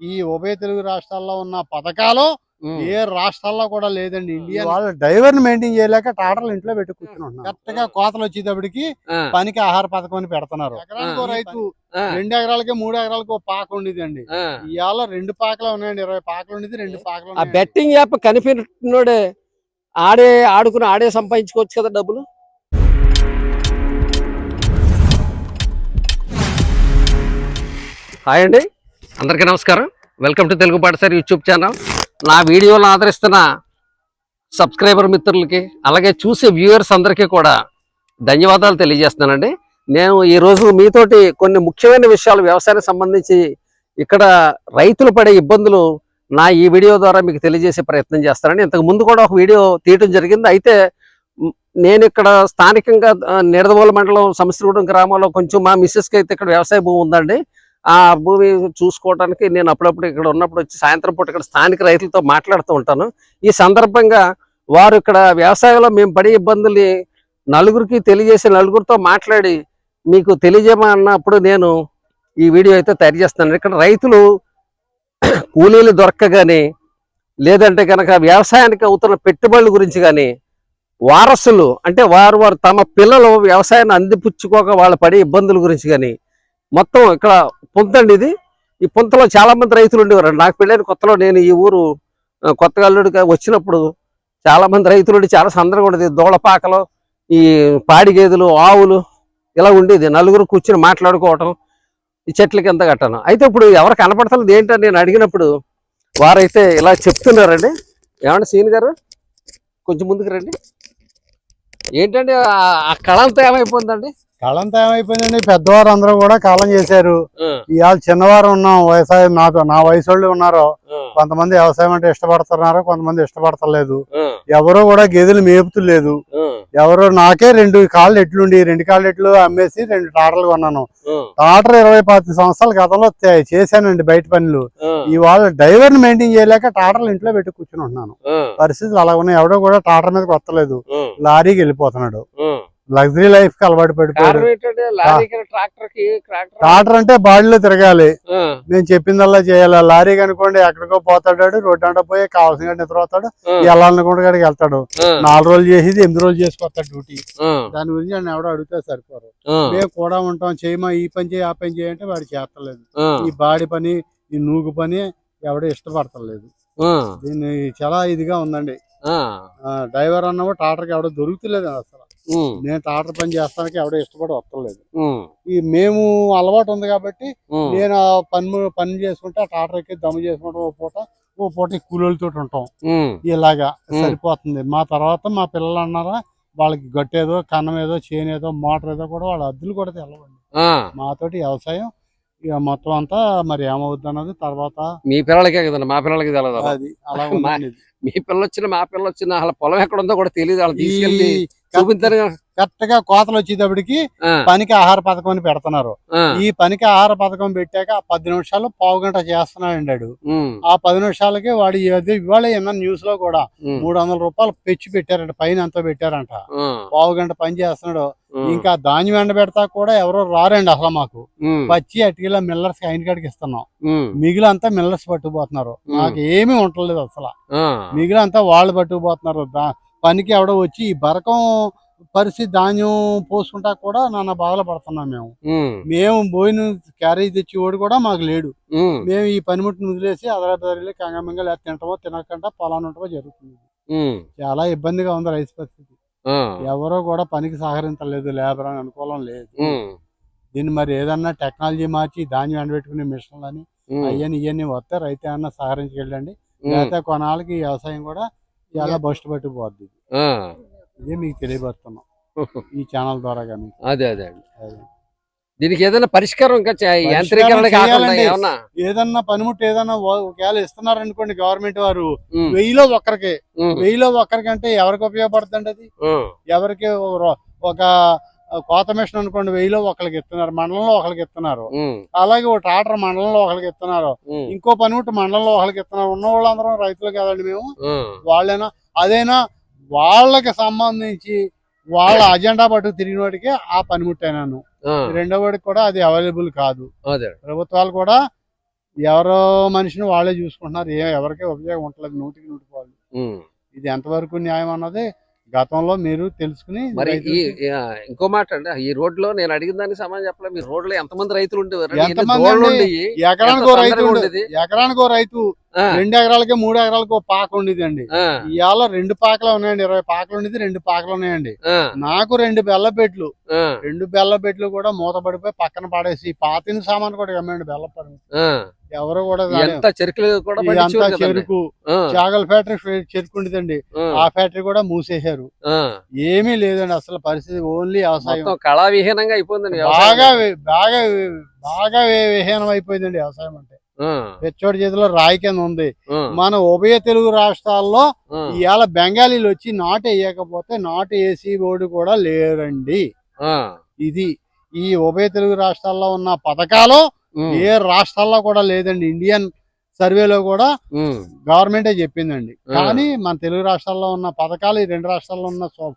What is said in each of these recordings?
ఈ ఉభయ తెలుగు రాష్ట్రాల్లో ఉన్న పథకాలు. ఏ రాష్ట్రాల్లో కూడా లేదండి. ఇండియా వాళ్ళు డ్రైవర్ మెయింటైన్ చేయలేక టాటర్లు ఇంట్లో పెట్టి కూర్చుని కరెక్ట్గా కోతలు వచ్చేటప్పటికి పనికి ఆహార పథకం అని పెడుతున్నారు. రైతు రెండు ఎకరాలకి మూడు ఎకరాలకి ఒక పాక ఉండేది అండి ఆ. ఇవాళ రెండు పాకలు ఉన్నాయండి. ఇరవై పాకలు ఉండేది రెండు పాకలు ఆ. బెట్టింగ్ యాప్ కనిపెట్టినోడే ఆడే ఆడుకుని ఆడే సంపాదించుకోవచ్చు కదా డబ్బులు? హాయ్ అండి. అందరికీ నమస్కారం. వెల్కమ్ టు తెలుగు పాఠశాల యూట్యూబ్ ఛానల్ నా వీడియోలను ఆదరిస్తున్న సబ్స్క్రైబర్ మిత్రులకి అలాగే చూసే వ్యూవర్స్ అందరికీ కూడా ధన్యవాదాలు తెలియజేస్తున్నానండి. నేను ఈరోజు మీతోటి కొన్ని ముఖ్యమైన విషయాలు వ్యవసాయానికి సంబంధించి ఇక్కడ రైతులు పడే ఇబ్బందులు నా ఈ వీడియో ద్వారా మీకు తెలియజేసే ప్రయత్నం చేస్తానండి. ఇంతకు ముందు కూడా ఒక వీడియో తీయటం జరిగింది. అయితే నేను ఇక్కడ స్థానికంగా నిడదవోల మండలం సమస్యగూడెం గ్రామంలో కొంచెం మా మిస్సెస్కి అయితే ఇక్కడ వ్యవసాయ భూమి ఉందండి. ఆ భూమి చూసుకోవడానికి నేను అప్పుడప్పుడు ఇక్కడ ఉన్నప్పుడు వచ్చి సాయంత్రం పూట ఇక్కడ స్థానిక రైతులతో మాట్లాడుతూ ఉంటాను. ఈ సందర్భంగా వారు ఇక్కడ వ్యవసాయంలో మేము పడే ఇబ్బందుల్ని నలుగురికి తెలియజేసి నలుగురితో మాట్లాడి మీకు తెలియజేయమన్నప్పుడు నేను ఈ వీడియో అయితే తయారు చేస్తాను ఇక్కడ రైతులు కూలీలు దొరకగాని లేదంటే కనుక వ్యవసాయానికి అవుతున్న పెట్టుబడుల గురించి కానీ వారసులు అంటే వారు వారు తమ పిల్లలు వ్యవసాయాన్ని అందిపుచ్చుకోక వాళ్ళు పడే ఇబ్బందుల గురించి కానీ మొత్తం ఇక్కడ పొంతండి ఇది. ఈ పొంతలో చాలా మంది రైతులు ఉండేవారు. నాకు పెళ్ళైన కొత్తలో నేను ఈ ఊరు కొత్తగా వచ్చినప్పుడు చాలా మంది రైతులు ఉండి చాలా సందర్భం ఉండేది. దోళపాకలు ఈ పాడి గేదెలు ఆవులు ఇలా ఉండేది. నలుగురు కూర్చుని మాట్లాడుకోవటం ఈ చెట్ల కింద కట్టాను అయితే ఇప్పుడు ఎవరు కనపడతలేదు. ఏంటని నేను అడిగినప్పుడు వారైతే ఇలా చెప్తున్నారండి. ఏమండి సీన్ గారు? కొంచెం ముందుకు రండి. ఏంటండి ఆ- కళంతా ఏమైపోయిందండి? కాలంతా ఏమైపోయిందండి? పెద్దవారు అందరూ కూడా కాలం చేశారు. ఇవాళ చిన్నవారు ఉన్నాం వ్యవసాయం నాతో నా వయసు వాళ్ళు ఉన్నారు కొంతమంది వ్యవసాయం అంటే ఇష్టపడుతున్నారు కొంతమంది ఇష్టపడతలేదు. ఎవరు కూడా గేదెలు మేపుతులేదు ఎవరు నాకే రెండు కాళ్ళు ఎట్లుండి రెండు కాళ్ళు ఎట్లు అమ్మేసి రెండు టాటర్లు కొన్నాను. టాటర్ ఇరవై పాతి సంవత్సరాల గతంలో చేశానండి బయట పనులు. ఇవాళ డ్రైవర్ని మెయింటైన్ చేయలేక టాటర్లు ఇంట్లో పెట్టి కూర్చుని ఉంటున్నాను. పరిస్థితులు అలా ఉన్నాయి ఎవడో కూడా టాటర్ మీదకి వస్తలేదు. లారీకి వెళ్ళిపోతున్నాడు. లగ్జరీ లైఫ్కి అలవాటు పడిపోయాడు. లారీకి ట్రాక్టర్ అంటే బాడీలో తిరగాలి. నేను చెప్పిందల్లా చేయాలి. లారీ కనుకోండి ఎక్కడికో పోతాడు రోడ్డు అంటే పోయి కావాల్సిన నిద్ర పోతాడు వెళ్ళాలనుకుంటే కాడికి వెళ్తాడు. నాలుగు రోజులు చేసేది ఎనిమిది రోజులు చేసుకొస్తాడు డ్యూటీ. దాని గురించి ఆయన ఎవడో అడిగితే సరిపోరు మేము కూడా ఉంటాం చేయమా ఈ పని చేయి ఆ పని చేయంటే వాడు చేస్తలేదు. ఈ బాడీ పని ఈ నూగు పని ఎవడో ఇష్టపడతలేదు. దీన్ని చాలా ఇదిగా ఉందండి. డ్రైవర్ అన్నవాడు టాటర్కి ఎవడో దొరుకుతలేదు అసలు. నేను టాటర్ పని చేస్తానికి ఎవడో ఇష్టపడి వస్తలేదు. ఈ మేము అలవాటు ఉంది కాబట్టి నేను పని పని చేసుకుంటే టాటర్ ఎక్కి దమ్ము చేసుకుంటాం ఓ పూట ఓ పూట ఈ కూలీలతో ఉంటాం. ఇలాగా. సరిపోతుంది. మా తర్వాత మా పిల్లలు అన్నారా వాళ్ళకి గట్టేదో కన్నం ఏదో చేనేదో మోటార్ ఏదో కూడా వాళ్ళ అద్దులు కూడా తెలవండి. మాతోటి వ్యవసాయం ఇక మొత్తం అంతా మరి ఏమవుద్ది అన్నది తర్వాత మీ పిల్లలకే కదండి మా పిల్లలకి తెలియదు అది అలా మా- పిల్లలు వచ్చిన మా పిల్లలు వచ్చిన వాళ్ళ పొలం ఎక్కడ ఉందో కూడా తెలియదు వాళ్ళు తీసుకెళ్ళి చూపించారు. కరెక్ట్గా కోతలు వచ్చేటప్పటికి ఆ, పనికి ఆహార పథకం అని పెడుతున్నారు. ఆ, ఈ పనికి ఆహార పథకం పెట్టాక పది నిమిషాలు పావు గంట ఉమ్, ఆ పది నిమిషాలకి వాడు ఇవాళ విన్న న్యూస్లో కూడా మూడు వందల రూపాయలు పెంచి పెట్టారంట పైన ఎంతో పెట్టారంట. ఆ, పావు గంట పని చేస్తున్నాడు. ఇంకా ధాన్యం ఎండ పెడతా కూడా ఎవరో రారండి అసలు మాకు. పచ్చి అటుకిలా మిల్లర్స్ ఆయన కాడికి ఇస్తున్నాం. మిగిలంతా మిల్లర్స్ పట్టుకుపోతున్నారు. నాకు ఏమీ ఉండలేదు అసలు. ఆ, మిగిలంతా వాళ్ళు పట్టుకుపోతున్నారు. పనికి ఎవడో వచ్చి ఈ బరకం పరిస్థితి ధాన్యం పోసుకుంటా కూడా నాన్న బాధలు పడుతున్నాం మేము. మేము పోయిన క్యారేజ్ తెచ్చి ఓడి కూడా మాకు లేడు. మేము ఈ పనిముట్టును వదిలేసి అదరాబదరి కంగమింగ లేదా తింటామో తినకుండా పొలాన్ని ఉంటామో జరుగుతుంది. చాలా ఇబ్బందిగా ఉంది రైతు పరిస్థితి. ఎవరో కూడా పనికి సహకరించలేదు లేబర్ అని అనుకూలం లేదు. దీన్ని మరి ఏదన్నా టెక్నాలజీ మార్చి ధాన్యం ఎండబెట్టుకునే మిషన్లు అని అయ్యని ఇవన్నీ వస్తే రైతు ఏమన్నా సహకరించుకెళ్ళండి ఉమ్, లేకపోతే కొనాలకి వ్యవసాయం కూడా చాలా బస్ట్ పట్టుకుపోద్ది. ఆ, ఇదే మీకు తెలియపరుస్తున్నాం. ఈ ఛానల్ ద్వారా కానీ అదే అదే అండి దీనికి ఏదైనా పరిష్కారం ఇంకా యాంత్రీకరణ. ఏమన్నా? ఏదన్నా పనిముట్టు ఏదన్నా ఒకవేళ ఇస్తున్నారనుకోండి గవర్నమెంట్ వారు వెయ్యిలో ఒక్కరికి. వెయ్యిలో ఒక్కరికంటే ఎవరికి ఉపయోగపడుతుంది అది ఎవరికి ఒక కోత మిషన్ అనుకోండి వెయ్యిలో ఒకరికి ఇస్తున్నారు మండలంలో ఒకరికి ఇస్తున్నారు. అలాగే ఒక ట్రాక్టర్ మండలంలో ఒకరికి ఇస్తున్నారు. ఇంకో పనిముట్టు మండలంలో ఒకరికి ఇస్తున్నారు. ఉన్న వాళ్ళందరం రైతులు కదండి మేము. వాళ్ళైనా అదైనా వాళ్ళకి సంబంధించి వాళ్ళ అజెండా పట్టు తిరిగిన వాడికి ఆ పనిముట్టైనాను ఆ, రెండో వాడికి కూడా అది అవైలబుల్ కాదు. ప్రభుత్వాలు కూడా ఎవరో మనిషిని వాళ్ళే చూసుకుంటున్నారు. ఏ ఎవరికీ ఉపయోగం ఉండలేదు నూటికి నూటి పాలు. ఇది ఎంతవరకు న్యాయం అన్నది గతంలో మీరు తెలుసుకుని మరి ఇంకో మాట అండి. ఈ రోడ్లో నేను అడిగిన దానికి సమాధానం చెప్పలేదు మీ రోడ్లో ఎంతమంది రైతులు ఉండేవారు? ఎకరానికి రైతు? ఎకరానికి రైతు రెండు ఎకరాలకి మూడు ఎకరాలకి ఓ పాక ఉండేదండి ఆ, ఇవాళ రెండు పాకలు ఉన్నాయండి ఇరవై పాకలు ఉండేది రెండు పాకలు ఉన్నాయండి. నాకు రెండు బెల్ల పెట్లు ఆ, రెండు బెల్ల పెట్లు కూడా మూతపడిపోయి పక్కన పడేసి పాతిన సామాను కూడా అమ్మండి బెల్ల పడి. ఆ. ఎవరు కూడా. చెరుకు చాగల్ ఫ్యాక్టరీ చెరుకు ఉండేదండి ఆ, ఫ్యాక్టరీ కూడా మూసేశారు. ఏమీ లేదండి అసలు పరిస్థితి ఓన్లీ వ్యవసాయం. కళావిహీనంగా అయిపోయిందండి. బాగా బాగా బాగా విహీనం అయిపోయిందండి వ్యవసాయం అంటే. పెచ్చోడి చేతిలో రాయి కింద ఉంది. మన ఉభయ తెలుగు రాష్ట్రాల్లో ఇవాళ బెంగాలీలు వచ్చి నాటు వేయకపోతే నాటు వేసి ఓడి కూడా లేరండి. ఇది ఈ ఉభయ తెలుగు రాష్ట్రాల్లో ఉన్న పథకాలు ఏ రాష్ట్రాల్లో కూడా లేదండి. ఇండియన్ సర్వేలో కూడా గవర్నమెంటే చెప్పిందండి. కానీ మన తెలుగు రాష్ట్రాల్లో ఉన్న పథకాలు ఈ రెండు రాష్ట్రాల్లో ఉన్న సో-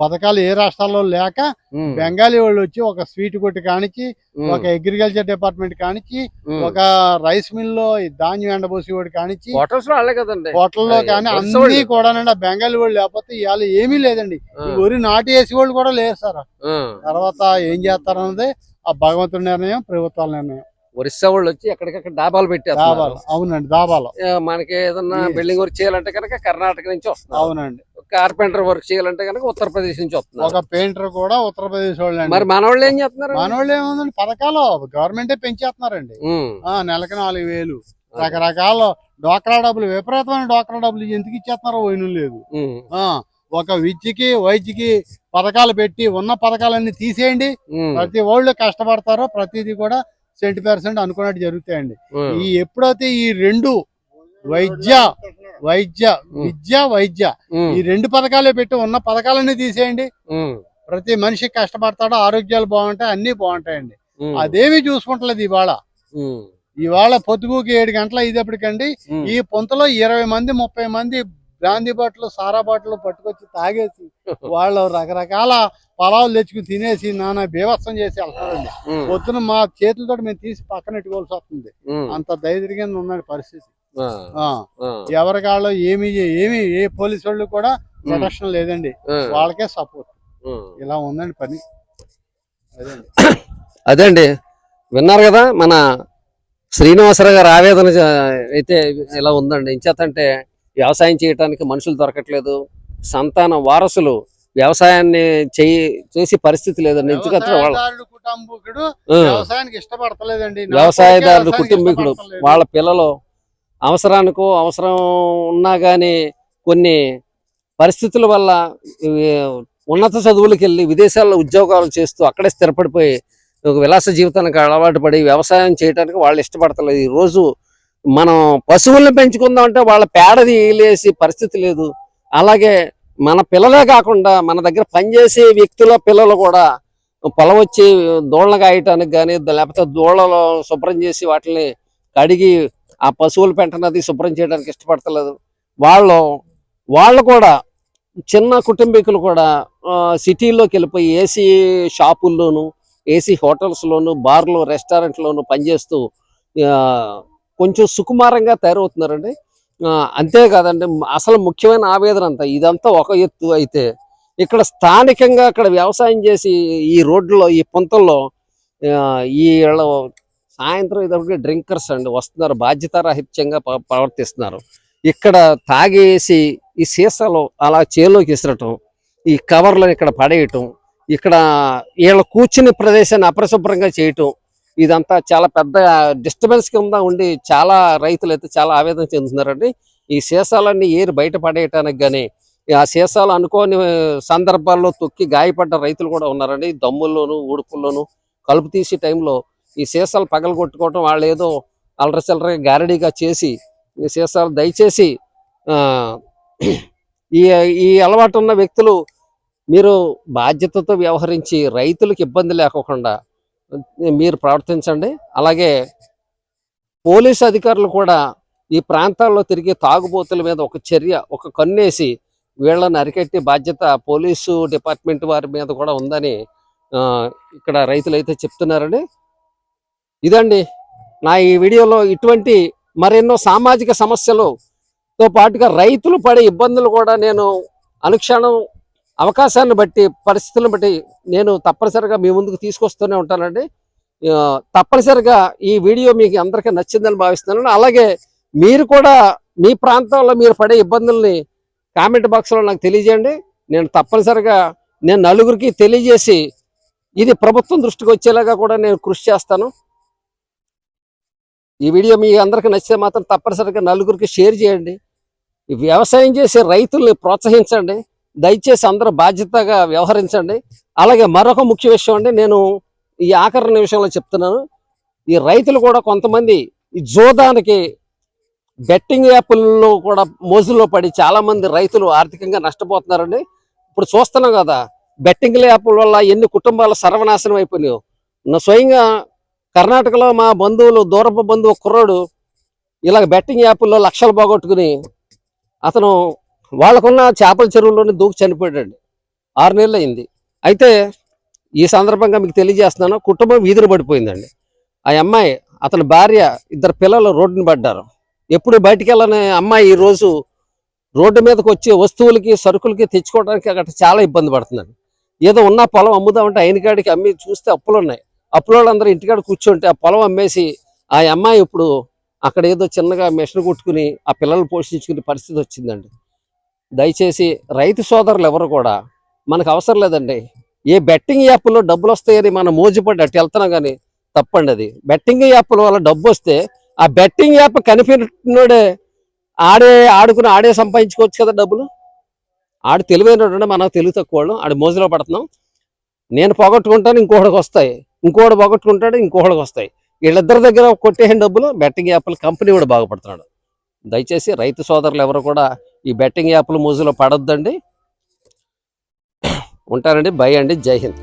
పథకాలు ఏ రాష్ట్రాల్లో లేక బెంగాలీ వాళ్ళు వచ్చి ఒక స్వీట్ కొట్టి కానిచ్చి ఒక అగ్రికల్చర్ డిపార్ట్మెంట్ కానిచ్చి. ఒక రైస్ మిల్లో ధాన్యం ఎండబోసి వాడు కానిచ్చి హోటల్స్లో వాళ్ళే కదండి. హోటల్లో కానీ అన్ని. కూడా ఆ బెంగాలీ వాళ్ళు లేకపోతే ఇవాళ ఏమీ లేదండి. వరి నాటు వేసి వాళ్ళు కూడా లేరు సార్. తర్వాత ఏం చేస్తారన్నది ఆ భగవంతుడి నిర్ణయం ప్రభుత్వాల నిర్ణయం. ఒరిస్సా వాళ్ళు వచ్చి ఎక్కడికక్కడ డాబాలు దాబాలు. అవునండి దాబాలు. ఆ, మనకి ఏదన్నా. బిల్డింగ్ వర్క్ చేయాలంటే కనుక కర్ణాటక నుంచి వస్తున్నారు. అవునండి. కార్పెంటర్ వర్క్ చేయాలంటే కనుక ఉత్తరప్రదేశ్ నుంచి వస్తున్నారు. ఒక పెయింటర్ కూడా ఉత్తరప్రదేశ్ వాళ్ళండి. మరి మన వాళ్ళు ఏం చేస్తున్నారు? మనోళ్ళు ఏముందండి? పథకాలు గవర్నమెంటే పెంచేస్తున్నారండి. నెలకి నాలుగు వేలు. రకరకాల డోక్రా డబ్బులు విపరీతమైన డోక్రా డబ్బులు ఎందుకు ఇచ్చేస్తున్నారో పోయిన లేదు. ఒక విద్యకి వైద్యకి పథకాలు పెట్టి ఉన్న పథకాలన్నీ తీసేయండి. ప్రతి వాళ్ళు కష్టపడతారో ప్రతిదీ కూడా సెంటీ పర్సెంట్ అనుకున్నట్టు జరుగుతాయండి. ఈ ఎప్పుడైతే ఈ రెండు వైద్య వైద్య విద్య వైద్య. ఈ రెండు పథకాలే పెట్టి ఉన్న పథకాలన్నీ తీసేయండి. ప్రతి మనిషి కష్టపడతాడో ఆరోగ్యాలు బాగుంటాయి అన్ని బాగుంటాయండి. అదేమి చూసుకుంటలేదు ఇవాళ. ఇవాళ పొద్దుగుకి ఏడు గంటల ఇదేపటికండి. ఈ పొంతలో ఇరవై మంది ముప్పై మంది బ్రాందీ బాటిల్ సారా బాటిల్ పట్టుకొచ్చి తాగేసి వాళ్ళు రకరకాల పొలాలు తెచ్చుకుని తినేసి నానా బీభత్సం చేసి వెళ్తారండి. పొద్దున మా చేతులతో మేము తీసి పక్కన పెట్టుకోవాల్సి వస్తుంది. అంత దైర్యంగా ఉందండి పరిస్థితి. ఆ, ఎవరికాళ్ళు ఏమి ఏమి ఏ పోలీసు వాళ్ళు కూడా ప్రొటెక్షన్ లేదండి. వాళ్ళకే సపోర్ట్. ఇలా ఉందండి పని. అదే అండి విన్నారు కదా మన శ్రీనివాసరావు గారి ఆవేదన అయితే ఇలా ఉందండి. ఇంచేతంటే వ్యవసాయం చేయడానికి మనుషులు దొరకట్లేదు. సంతానం వారసులు వ్యవసాయాన్ని చేయి చేసే పరిస్థితి లేదండి. ఎందుకంటే వాళ్ళ వ్యవసాయానికి ఇష్టపడతలేదండి. వ్యవసాయదారుడు కుటుంబీకుడు. వాళ్ళ పిల్లలు అవసరానికో అవసరం ఉన్నా కానీ కొన్ని పరిస్థితుల వల్ల ఉన్నత చదువులకు వెళ్ళి విదేశాల్లో ఉద్యోగాలు చేస్తూ అక్కడే స్థిరపడిపోయి ఒక విలాస జీవితానికి అలవాటు పడి వ్యవసాయం చేయడానికి వాళ్ళు ఇష్టపడతలేదు. ఈ రోజు మనం పశువుల్ని పెంచుకుందాం అంటే వాళ్ళ పేడది లేసి పరిస్థితి లేదు. అలాగే మన పిల్లలే కాకుండా మన దగ్గర పనిచేసే వ్యక్తుల పిల్లలు కూడా పొలం వచ్చి దోళ్ళ కాయటానికి కానీ లేకపోతే దోళ్ళలో శుభ్రం చేసి వాటిని కడిగి ఆ పశువుల పెంటనది శుభ్రం చేయడానికి ఇష్టపడతలేదు. వాళ్ళు వాళ్ళు కూడా చిన్న కుటుంబీకులు కూడా ఆ, సిటీలోకి వెళ్ళిపోయి ఏసీ షాపుల్లోను ఏసీ హోటల్స్లోను బార్లు రెస్టారెంట్లోను పనిచేస్తూ ఆ, కొంచెం సుకుమారంగా తయారవుతున్నారండి. ఆ, అంతేకాదండి అసలు ముఖ్యమైన ఆవేదన అంతా ఇదంతా ఒక ఎత్తు అయితే ఇక్కడ స్థానికంగా అక్కడ వ్యవసాయం చేసి ఈ రోడ్లో ఈ పుంతల్లో ఆ, ఈ సాయంత్రం ఇదొకటి డ్రింకర్స్ అండి వస్తున్నారు. బాధ్యతారాహిత్యంగా ప్ర- ప్రవర్తిస్తున్నారు. ఇక్కడ తాగేసి ఈ సీసాలు అలా చేలోకి విసరటం ఈ కవర్లను ఇక్కడ పడేయటం ఇక్కడ వీళ్ళ కూర్చుని ప్రదేశాన్ని అపరిశుభ్రంగా చేయటం ఇదంతా చాలా పెద్ద డిస్టర్బెన్స్ కింద ఉండి చాలా రైతులు అయితే చాలా ఆవేదన చెందుతున్నారండి. ఈ సీసాలన్నీ ఏరి బయట పడేయటానికి కానీ ఆ సీసాలు అనుకోని సందర్భాల్లో తొక్కి గాయపడ్డ రైతులు కూడా ఉన్నారండి. దమ్ముల్లోనూ ఊడుపుల్లోనూ కలుపు తీసే టైంలో ఈ సీసాలు పగలు కొట్టుకోవటం వాళ్ళు ఏదో అల్లరి చిల్లరగా గారడీగా చేసి ఈ సీసాలు దయచేసి ఈ ఈ అలవాటు ఉన్న వ్యక్తులు మీరు బాధ్యతతో వ్యవహరించి రైతులకు ఇబ్బంది లేకోకుండా మీరు ప్రవర్తించండి. అలాగే పోలీసు అధికారులు కూడా ఈ ప్రాంతాల్లో తిరిగే తాగుబోతుల మీద ఒక చర్య ఒక కన్నేసి వీళ్ళని అరికట్టి బాధ్యత పోలీసు డిపార్ట్మెంట్ వారి మీద కూడా ఉందని ఇక్కడ రైతులు అయితే చెప్తున్నారండి. ఇదండి నా ఈ వీడియోలో ఇటువంటి మరెన్నో సామాజిక సమస్యలతో పాటుగా రైతులు పడే ఇబ్బందులు కూడా నేను అనుక్షణం అవకాశాన్ని బట్టి పరిస్థితులను బట్టి నేను తప్పనిసరిగా మీ ముందుకు తీసుకొస్తూనే ఉంటానండి. తప్పనిసరిగా ఈ వీడియో మీకు అందరికీ నచ్చిందని భావిస్తున్నాను. అలాగే మీరు కూడా మీ ప్రాంతంలో మీరు పడే ఇబ్బందుల్ని కామెంట్ బాక్స్లో నాకు తెలియజేయండి. నేను తప్పనిసరిగా నేను నలుగురికి తెలియజేసి ఇది ప్రభుత్వం దృష్టికి వచ్చేలాగా కూడా నేను కృషి చేస్తాను. ఈ వీడియో మీ అందరికీ నచ్చితే మాత్రం తప్పనిసరిగా నలుగురికి షేర్ చేయండి. వ్యవసాయం చేసే రైతుల్ని ప్రోత్సహించండి. దయచేసి అందరూ బాధ్యతగా వ్యవహరించండి. అలాగే మరొక ముఖ్య విషయం అండి నేను ఈ ఆఖరి నిమిషంలో చెప్తున్నాను. ఈ రైతులు కూడా కొంతమంది ఈ జోదానికి బెట్టింగ్ యాప్ల్లో కూడా మోజుల్లో పడి చాలా మంది రైతులు ఆర్థికంగా నష్టపోతున్నారండి. ఇప్పుడు చూస్తున్నాం కదా బెట్టింగ్ యాప్ల వల్ల ఎన్ని కుటుంబాలు సర్వనాశనం అయిపోయినాయో. నా స్వయంగా కర్ణాటకలో మా బంధువులు దూరపు బంధువు కుర్రాడు ఇలాగ బెట్టింగ్ యాప్ల్లో లక్షలు పోగొట్టుకుని అతను వాళ్ళకున్న చేపల చెరువులోనే దూకి చనిపోయాడండి. ఆరు నెలలు అయింది. అయితే ఈ సందర్భంగా మీకు తెలియజేస్తున్నాను కుటుంబం వీధిన పడిపోయిందండి. ఆ అమ్మాయి అతని భార్య ఇద్దరు పిల్లలు రోడ్డుని పడ్డారు. ఎప్పుడు బయటికి వెళ్ళని అమ్మాయి ఈ రోజు రోడ్డు మీదకి వచ్చి వస్తువులకి సరుకులకి తెచ్చుకోవడానికి అక్కడ చాలా ఇబ్బంది పడుతుందండి. ఏదో ఉన్న పొలం అమ్ముదామంటే అయిన కాడికి అమ్మి చూస్తే అప్పులు ఉన్నాయి అప్పుల వాళ్ళందరూ ఇంటికాడ కూర్చుంటే ఆ పొలం అమ్మేసి ఆ అమ్మాయి ఇప్పుడు అక్కడ ఏదో చిన్నగా మిషన్ కొట్టుకుని ఆ పిల్లలు పోషించుకునే పరిస్థితి వచ్చిందండి. దయచేసి రైతు సోదరులు ఎవరు కూడా మనకు అవసరం లేదండి. ఏ బెట్టింగ్ యాప్లో డబ్బులు వస్తాయని మనం మోజుపడి అట్టు వెళ్తున్నాం కానీ తప్పండి అది. బెట్టింగ్ యాప్ల వల్ల డబ్బు వస్తే ఆ బెట్టింగ్ యాప్ కనిపెట్టినోడే ఆడే ఆడుకుని ఆడే సంపాదించుకోవచ్చు కదా డబ్బులు. ఆడు తెలివైనటువంటి మనం తెలివి తక్కువ వాళ్ళు. ఆడు మోజులో పడుతున్నాం. నేను పోగొట్టుకుంటాను ఇంకోటికి వస్తాయి. ఇంకోటి పోగొట్టుకుంటాడు ఇంకోటికి వస్తాయి. వీళ్ళిద్దరి దగ్గర కొట్టేసిన డబ్బులు బెట్టింగ్ యాప్ల కంపెనీ కూడా బాగుపడుతున్నాడు. దయచేసి రైతు సోదరులు ఎవరు కూడా ఈ బెట్టింగ్ యాప్ల మోజులో పడొద్దండి. ఉంటారండి భయ అండి. జై హింద్.